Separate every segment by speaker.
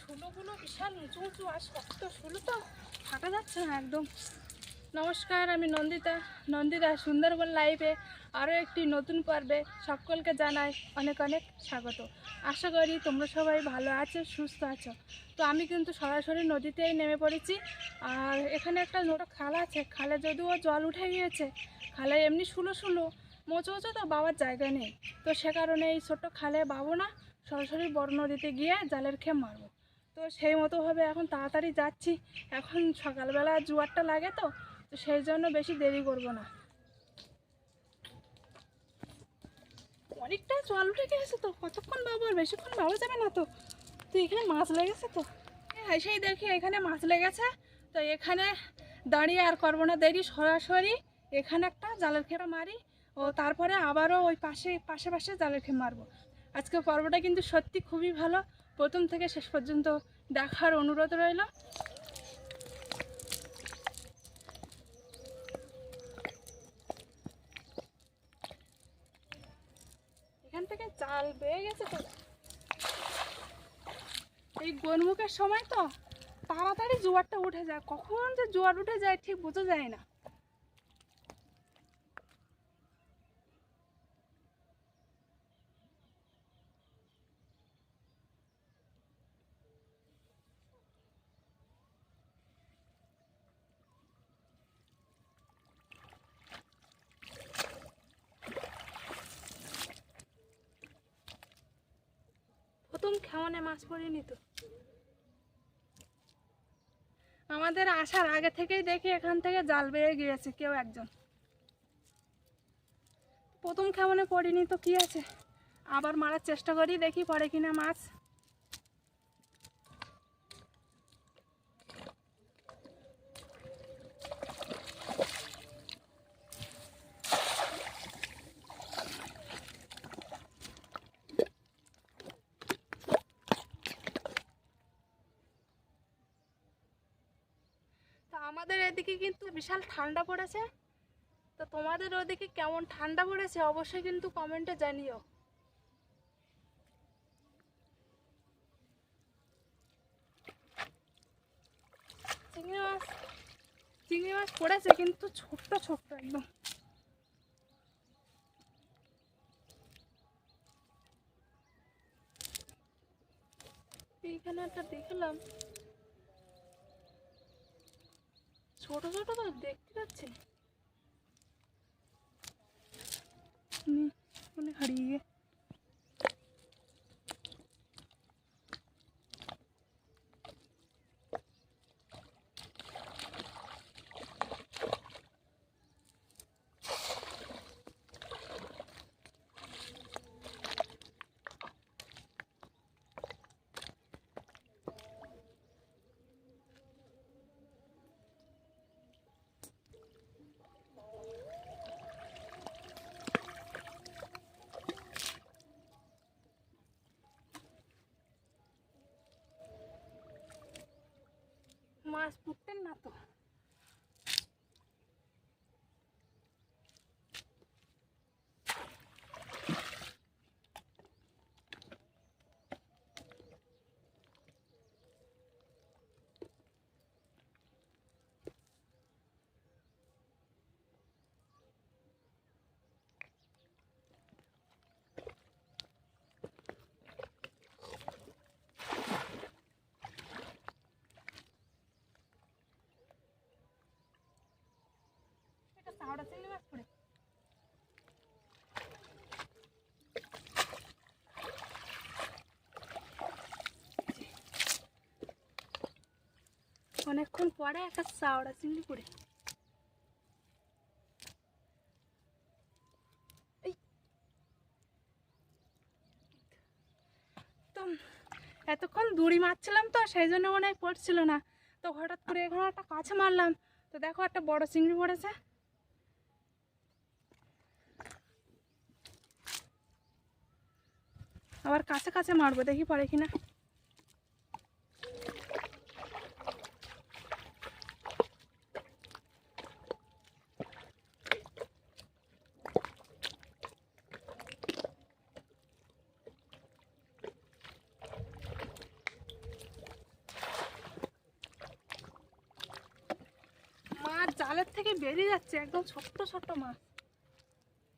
Speaker 1: শুলোগুলো বিশাল উঁচু উঁচু তো ফাটা যাচ্ছে না একদম। নমস্কার, আমি নন্দিতা। নন্দিতা সুন্দরবন লাইভে আরও একটি নতুন পর্বে সকলকে জানাই অনেক অনেক স্বাগত। আশা করি তোমরা সবাই ভালো আছো, সুস্থ আছো। তো আমি কিন্তু সরাসরি নদীতেই নেমে পড়েছি। আর এখানে একটা ছোটো খাল আছে। খালে যদিও জল উঠে গিয়েছে, খালে এমনি শুলো শুলো, মোচো মোচো তো বাবার জায়গা নেই। তো সে কারণে এই ছোট্ট খালে বাবু না সরাসরি বড় নদীতে গিয়ে জালের খেয়ে মারবো। তো সেই মতোভাবে এখন তাড়াতাড়ি যাচ্ছি। এখন সকালবেলা জোয়ারটা লাগে তো তো সেই জন্য বেশি দেরি করব না। অনেকটা জল উঠে গেছে তো, কতক্ষণ বাবু আর বেশিক্ষণ বাবু যাবে না তো? তো এখানে মাছ লেগেছে তো। হ্যাঁ সেই দেখি এখানে মাছ লেগেছে। তো এখানে দাঁড়িয়ে আর করব না দেরি, সরাসরি এখানে একটা জালের খেয়ে মারি, ও তারপরে আবারও ওই পাশে পাশে পাশে জালের খেয়ে মারবো। আজকে পর্বটা কিন্তু সত্যি খুবই ভালো। প্রথম থেকে শেষ পর্যন্ত দেখার অনুরোধ রইল। এখান থেকে চাল বেয়ে গেছে এই গোনমুখের সময় তো তাড়াতাড়ি জোয়ারটা উঠে যায়। কখন যে জোয়ার উঠে যায় ঠিক বোঝা যায় না। প্রথম মাছ পড়িনি তো? আমাদের আসার আগে থেকেই দেখি এখান থেকে জাল বেয়ে গিয়েছে কেউ একজন। প্রথম খেমনে পড়িনি তো কি আছে? আবার মারার চেষ্টা করি, দেখি পরে কিনা মাছ। আমাদের এদিকে কিন্তু বিশাল ঠান্ডা পড়েছে। তো তোমাদের ওদিকে কেমন ঠান্ডা পড়েছে অবশ্যই কিন্তু কমেন্টে জানিও। চিংড়ি মাছ চিংড়ি মাছ পড়েছে কিন্তু ছোট্ট ছোট্ট একদম। এইখানে একটা দেখলাম। ছোট ছোট তো দেখতে পাচ্ছি হারিয়ে হারিয়ে গে মাছ ফুটতেন না তো চিংড়ি অনেকক্ষণ পরে একটা চাওড়া চিংড়ি। তো এতক্ষণ দড়ি মারছিলাম তো, সেই জন্য মনে হয় পড়ছিল না। তো হঠাৎ করে এখানে একটা কাছে মারলাম। তো দেখো একটা বড় চিংড়ি পড়েছে। আবার কাছে কাছে মারবো, দেখি পরে কিনা। জালের থেকে বেরিয়ে যাচ্ছে, একদম ছোট্ট ছোট্ট মাছ।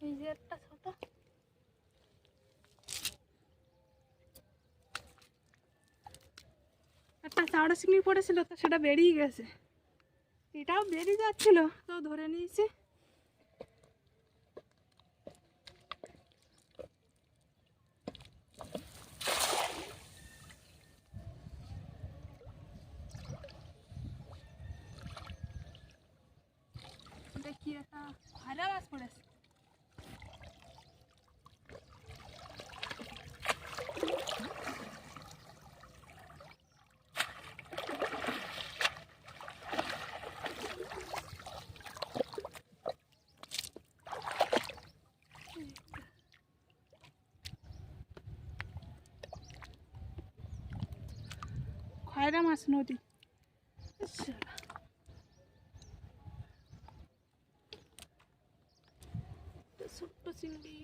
Speaker 1: এই যে একটা ছোট। চাওড়া চিংড়ি পড়েছিল তো সেটা বেরিয়ে গেছে। এটাও বেরিয়ে যাচ্ছিল। তো ধরে নিয়েছি দেখি একটা ভালো মাছ পড়েছে খয়রা মাছ নদী। ছোট্ট চিংড়ি।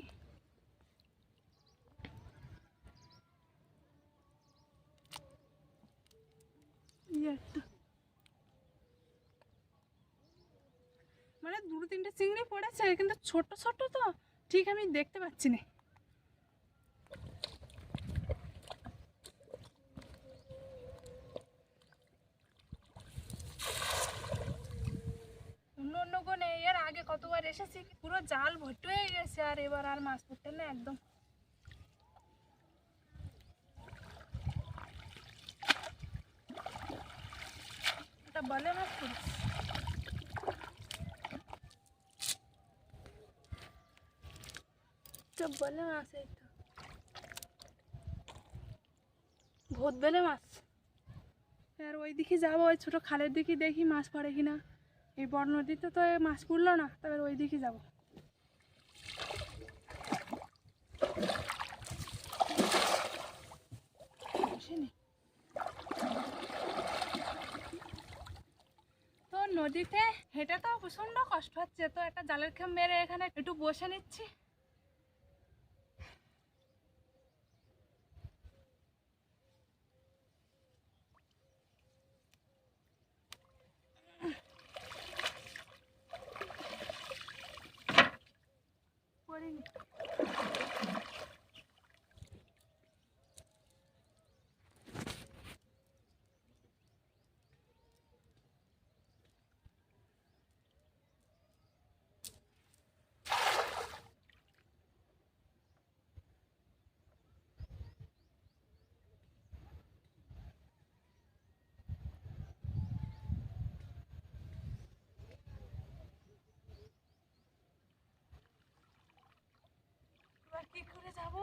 Speaker 1: মানে দুটো তিনটে চিংড়ি পড়েছে কিন্তু ছোট ছোট তো ঠিক আমি দেখতে পাচ্ছি না অন্য অন্য কোনে এর আগে কতবার এসেছি পুরো জাল ভর্তি হয়ে গেছে আর এবার আর মাছ পড়তে না একদম। এটা বলে মাছ পড়েছে বলে মাছ এই তো। ভূত বেলে মাছ। আর ওই দিকে যাব, ওই ছোটো খালের দিকে দেখি মাছ পড়ে কিনা। এই বড় নদীতে তো মাছ পড়ল না তবে ওই দিকে যাব। তো নদীতে হেঁটে তো প্রচণ্ড কষ্ট হচ্ছে, তো একটা জালের খেম মেরে এখানে একটু বসে নিচ্ছি করিনি এবার কি করে যাব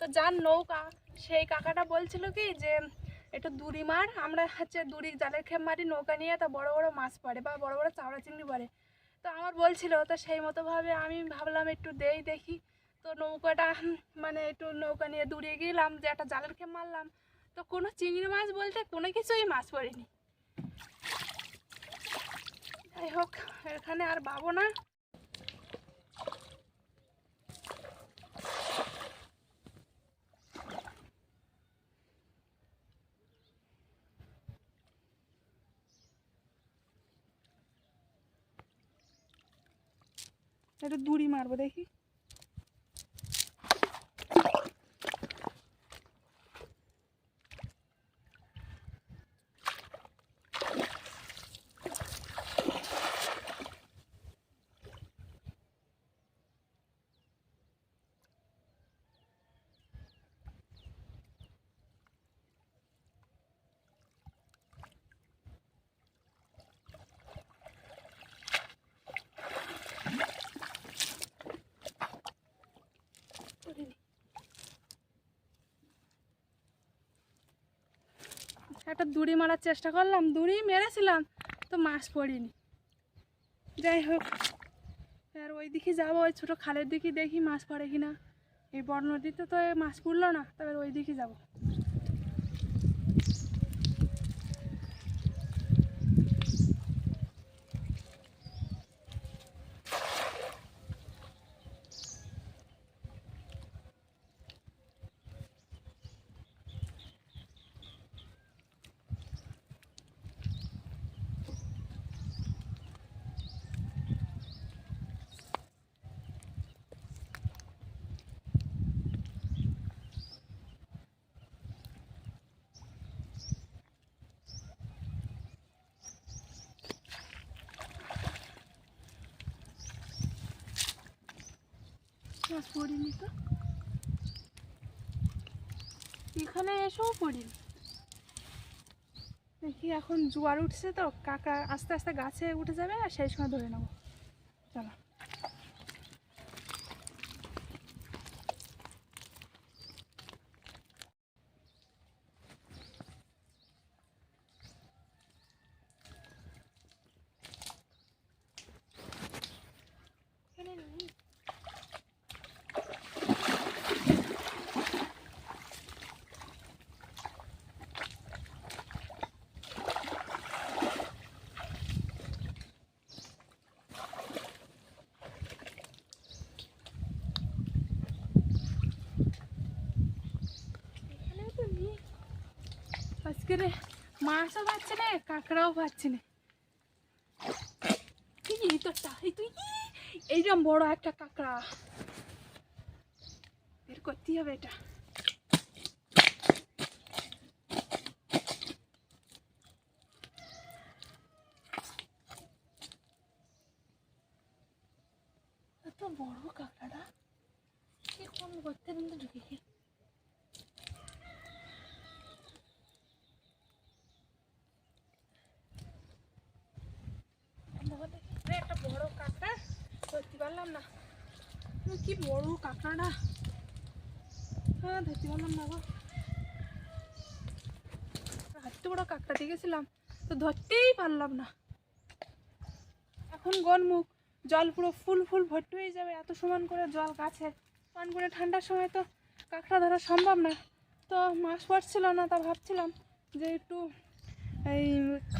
Speaker 1: তো যার নৌকা সেই কাকাটা বলছিল কি যে, একটু দূরি মার, আমরা হচ্ছে দূরি জালের খেপ মারি, নৌকা নিয়ে তা বড় বড় মাছ পড়ে বা বড় বড় চাওড়া চিংড়ি পড়ে। তো আমার বলছিল, তো সেই মতো ভাবে আমি ভাবলাম একটু দেই দেখি। তো নৌকাটা মানে একটু নৌকা নিয়ে দূরে গেলাম, যে একটা জালের খেপ মারলাম। তো কোনো চিংড়ি মাছ বলতে কোনো কিছুই মাছ পড়েনি। যাই হোক, এখানে আর পাবো না। একটু দূরি মারবো দেখি। একটা দড়ি মারার চেষ্টা করলাম, দড়ি মেরেছিলাম, তো মাছ পড়িনি। যাই হোক, আর ওই দিকে যাব, ওই ছোটো খালের দিকে দেখি মাছ পড়ে কিনা। এই বড় নদীতে তো মাছ পড়ল না তবে ওই দিকে যাব। মাছ পড়িনি তো। এখানে এসেও পড়িনি। দেখি এখন জোয়ার উঠছে তো, কাকা আস্তে আস্তে গাছে উঠে যাবে আর সেই সময় ধরে নেব। চলো এখানে নেই এখানেও তো নেই আজকে মাছও পাচ্ছি না, কাঁকড়াও পাচ্ছি না। এই তোরটা এই তুই এইরকম বড় একটা কাঁকড়া। বের করতেই হবে এটা। বড় কাঁকড়াটা। কি কোন করতে ঢুকে বাবা দেখি, আরে একটা বড় কাঁকড়া ধরতে পারলাম না। কি বড় কাঁকড়াটা। হ্যাঁ ধরতে পারলাম না গো। এত বড় কাঁকড়া দেখেছিলাম তো ধরতেই পারলাম না। এখন গনমুখ জল পুরো ফুল ফুল ভর্তি হয়ে যাবে, এত সমান করে জল গাছে। পান করে ঠান্ডার সময় তো কাঁকড়া ধরা সম্ভব না। তো মাছ পড়ছিল না, তা ভাবছিলাম যে একটু এই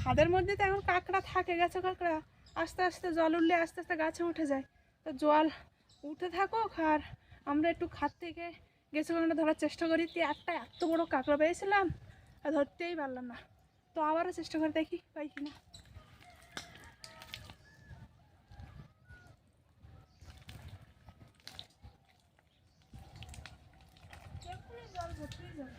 Speaker 1: খাদের মধ্যে তো এখন কাঁকড়া থাকে, গেছে কাঁকড়া। আস্তে আস্তে জল উঠলে আস্তে আস্তে গাছে উঠে যায়। জল উঠে থাকুক আর আমরা একটু খাত থেকে গেছে কাঁকড়া ধরার চেষ্টা করি। তো একটা এত বড় কাঁকড়া পেয়েছিলাম, আর ধরতেই পারলাম না। তো আবারও চেষ্টা করে দেখি পাই কিনা এক্ষুনি জল ভর্তি হয়ে যাবে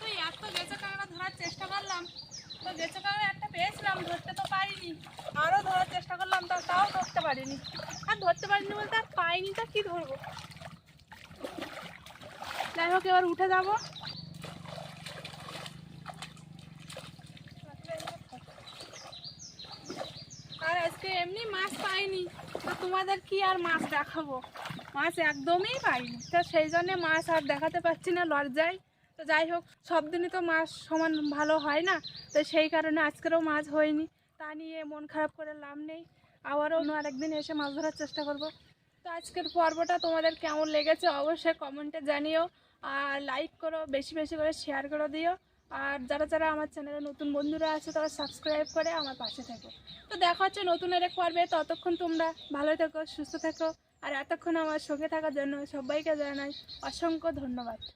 Speaker 1: তো এত গেছে কাঁকড়া ধরার চেষ্টা করলাম তো একটা পেয়েছিলাম, ধরতে তো আরও ধরার চেষ্টা করলাম তাও ধরতে পারিনি। আর ধরতে পারিনি বলতে আর পাইনি কি ধরবো? যাই হোক, এবার উঠে যাব। আর আজকে এমনি মাছ পাইনি। তোমাদের কি আর মাছ দেখাবো? মাছ একদমই পাইনি। তো সেই জন্যে মাছ আর দেখাতে পারছি না, লজ্জায়। তো যাই হোক, সব দিনই তো মাছ সমান ভালো হয় না, তো সেই কারণে আজকেরও মাছ হয়নি। তা নিয়ে মন খারাপ করে লাভ নেই। আবারও অন্য আরেকদিন এসে মাছ ধরার চেষ্টা করব। তো আজকের পর্বটা তোমাদের কেমন লেগেছে অবশ্যই কমেন্টে জানিও, আর লাইক করো, বেশি বেশি করে শেয়ার করে দিও। আর যারা যারা আমার চ্যানেলে নতুন বন্ধুরা আছে, তারা সাবস্ক্রাইব করে আমার পাশে থেকো। তো দেখা হচ্ছে নতুন আরেক পর্বে, ততক্ষণ তোমরা ভালো থেকো, সুস্থ থেকো, আর এতক্ষণ আমার সঙ্গে থাকার জন্য সবাইকে জানাই অসংখ্য ধন্যবাদ।